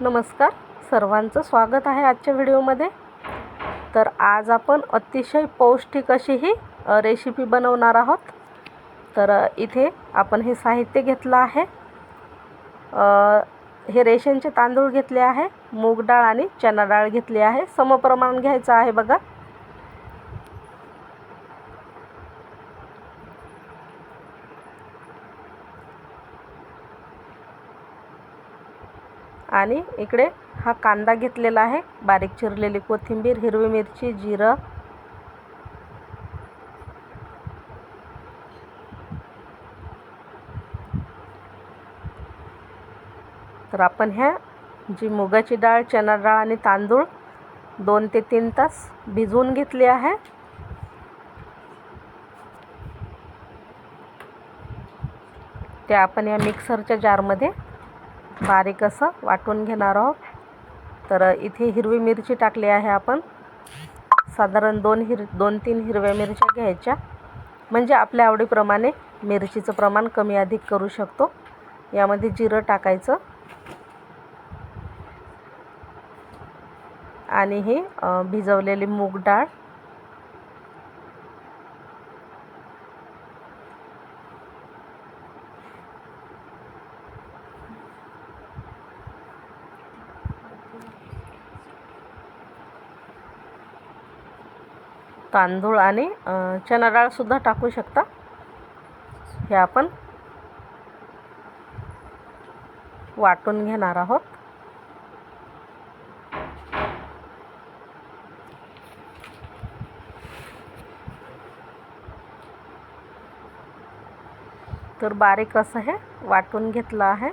नमस्कार. सर्वांचं स्वागत आहे आजच्या व्हिडिओमध्ये. तर आज आपण अतिशय पौष्टिक अशी ही रेसिपी बनवणार आहोत. तर इथे आपण हे साहित्य घेतलं आहे. हे रेशनचे तांदूळ घेतले आहे. मूग डाळ आणि चना डाळ घेतली आहे. समप्रमाण घ्यायचं आहे बघा. आणि इकडे हा कांदा घेतलेला आहे. बारीक चिरलेली कोथिंबीर हिरवी मिरची जिरं. तर आपण ह्या जी मुगाची डाळ चणा डाळ आणि तांदूळ दोन ते तीन तास भिजवून घेतली आहे. ते आपण या मिक्सरच्या जारमध्ये बारीक असं वाटून घेणार आहोत. तर इथे हिरवी मिरची टाकली आहे आपण. साधारण दोन हिर दोन तीन हिरव्या मिरच्या घ्यायच्या. म्हणजे आपल्या आवडीप्रमाणे मिरचीचं प्रमाण कमी अधिक करू शकतो. यामध्ये जिरं टाकायचं. आणि ही भिजवलेली मूग डाळ. तांदूळ आणि चणा डाळसुद्धा टाकू शकता. हे आपण वाटून घेणार आहोत. तर बारीक असं हे वाटून घेतलं आहे.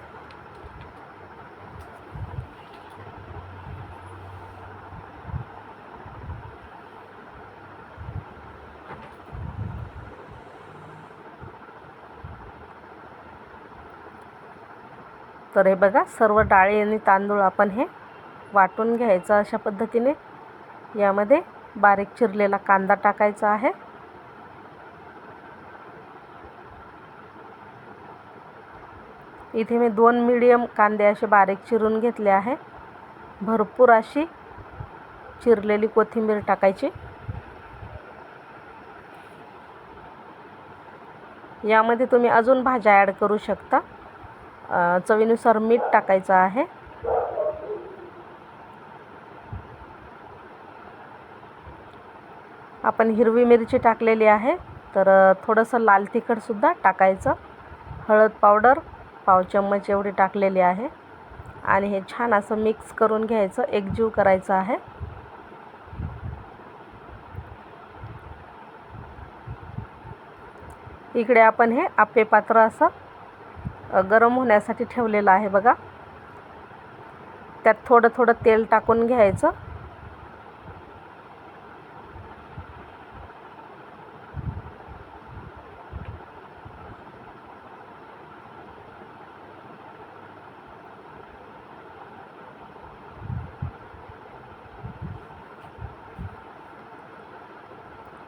तर हे बघा सर्व डाळी आणि तांदूळ आपण हे वाटून घ्यायचं अशा पद्धतीने. यामध्ये बारीक चिरलेला कांदा टाकायचा आहे. इथे मी दोन मीडियम कांदे असे बारीक चिरून घेतले आहे. भरपूर अशी चिरलेली कोथिंबीर टाकायची. यामध्ये तुम्ही अजून भाज्या ॲड करू शकता. चवीनुसार मीठ टाकायचं आहे. आपण हिरवी मिरची टाकलेली आहे. तर थोडंसं लाल तिखटसुद्धा टाकायचं. हळद पावडर पाव चम्मच एवढी टाकलेली आहे. आणि हे छान असं मिक्स करून घ्यायचं एकजीव करायचं आहे. इकडे आपण हे आप्पे पात्र असं गरम होण्यासाठी ठेवलेलं आहे बघा. त्यात थोडं थोडं तेल टाकून घ्यायचं.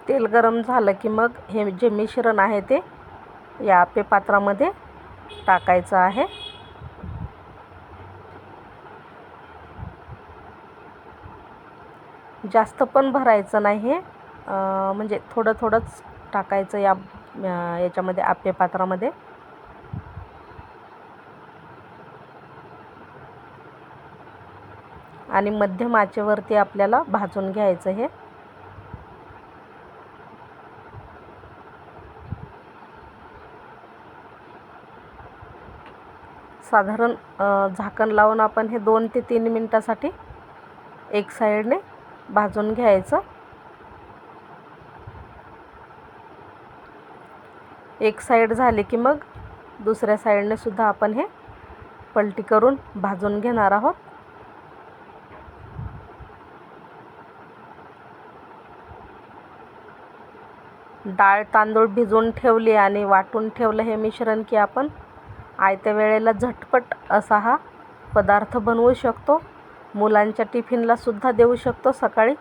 तेल गरम झालं की मग हे जे मिश्रण आहे ते या पात्रामध्ये टाकायचं आहे. जास्त पण भरायचं नाही. हे म्हणजे थोडं थोडंच टाकायचं या याच्यामध्ये आप्पे पात्रामध्ये. आणि मध्यम आचेवरती आपल्याला भाजून घ्यायचं हे. साधारण झाकण लावून आपण हे दोन ते तीन मिनटासाठी एक साईडने भाजून घ्यायचं. एक साईड झाली की मग दुसऱ्या साईडने सुद्धा आपण हे पलटी करून भाजून घेणार आहोत. डाळ तांदूळ भिजवून ठेवली आणि वाटून ठेवलं हे मिश्रण की आपण आयत्या वेळेला झटपट असा हा पदार्थ बनवू शकतो. मुलांच्या टिफिनलासुद्धा देऊ शकतो सकाळी.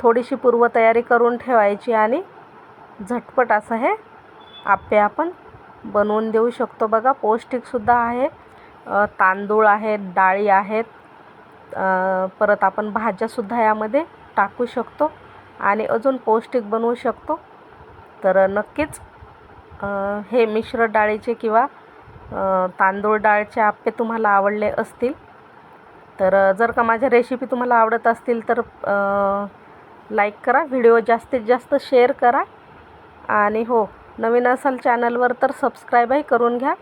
थोडीशी पूर्वतयारी करून ठेवायची आणि झटपट असं हे आप्पे आपण बनवून देऊ शकतो. बघा पौष्टिकसुद्धा आहे. तांदूळ आहेत डाळी आहेत. परत आपण भाज्यासुद्धा यामध्ये टाकू शकतो आणि अजून पौष्टिक बनवू शकतो. तर नक्कीच हे मिश्र डाळीचे किंवा तांदूळ डाळचे आप्पे तुम्हाला आवडले असतील. तर जर का माझ्या रेसिपी तुम्हाला आवडत असतील तर लाईक करा. व्हिडिओ जास्तीत जास्त शेअर करा. आणि हो नवीन असाल चॅनलवर तर सबस्क्राईबही करून घ्या.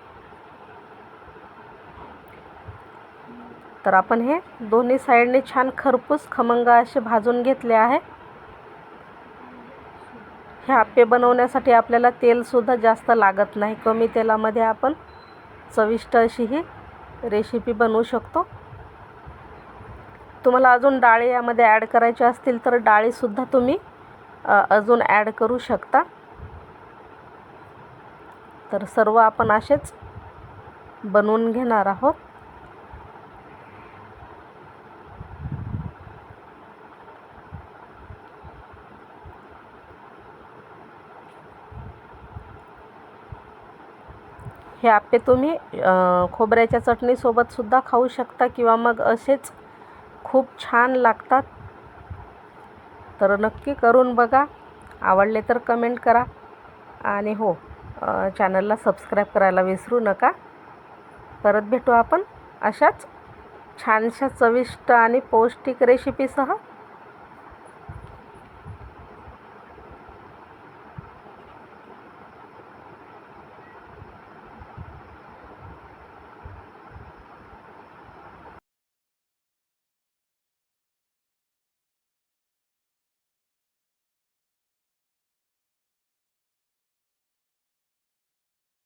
तर आपण हे दोन्ही साईडने छान खरपूस खमंग असे भाजून घेतले आहे. हे आप्पे बनवण्यासाठी आपल्याला तेलसुद्धा जास्त लागत नाही. कमी तेलामध्ये आपण चविष्ट अशी ही रेसिपी बनवू शकतो. तुम्हाला अजून डाळी यामध्ये ॲड करायच्या असतील तर डाळीसुद्धा तुम्ही अजून ॲड करू शकता. तर सर्व आपण असेच बनवून घेणार आहोत. हे आप्पे तुम्ही खोबऱ्याच्या चटणीसोबतसुद्धा खाऊ शकता किंवा मग असेच खूप छान लागतात. तर नक्की करून बघा. आवडले तर कमेंट करा. आणि हो चॅनलला सबस्क्राईब करायला विसरू नका. परत भेटू आपण अशाच छानशा चविष्ट आणि पौष्टिक रेसिपीसह.